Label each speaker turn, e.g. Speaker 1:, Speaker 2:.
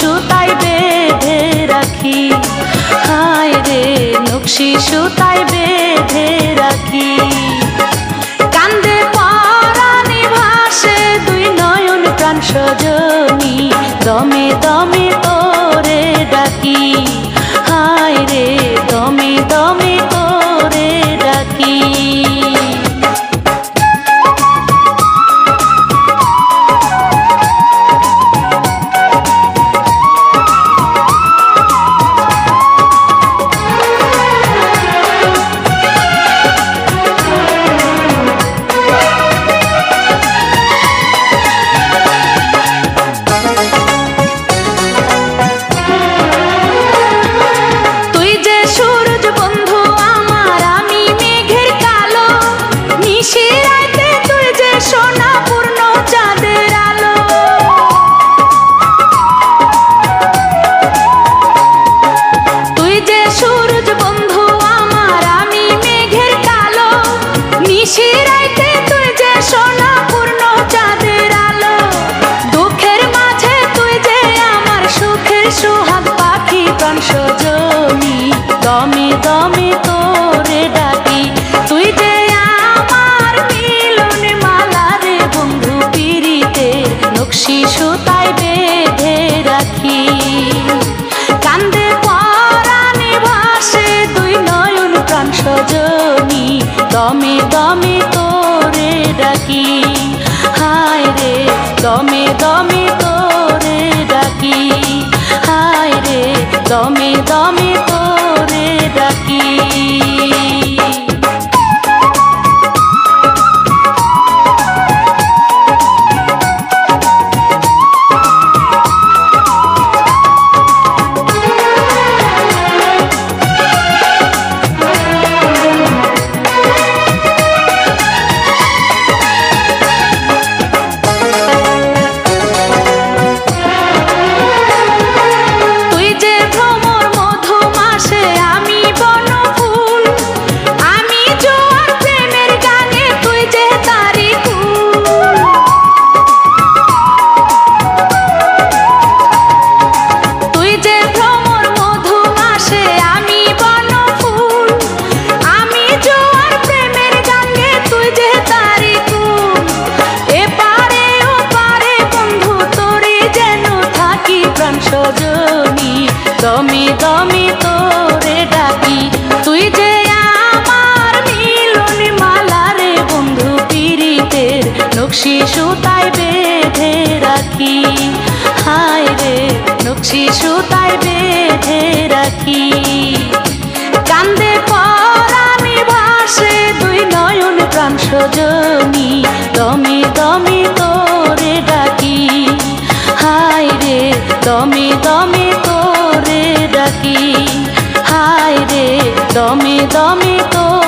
Speaker 1: সুতাই বেঁধে রাখি। হায় রে, নকশি সুতাই বেঁধে রাখি। কান্দে পারানি ভাসে, দুই নয়ন প্রাণ সজনী। দমে দমে তোরে ডাকি। দমে তোরে ডাকি। হায় রে দমে দমে তোরে ডাকি। হায় রে দমে দমে প্রাণ সজনী দমে দমে তোরে ডাকি। তুই যে আমার মিলন মালা রে বন্ধু, পীড়িতের নকশি সুতায় বেঁধে রাখি। হায় রে, নকশি সুতায় বেঁধে রাখি। কান্দে পরানি ভাসে দুই নয়ন প্রাণ সজনী, দমে দমে দমে তোরে ডাকি। হায় রে দমে দমে তোরে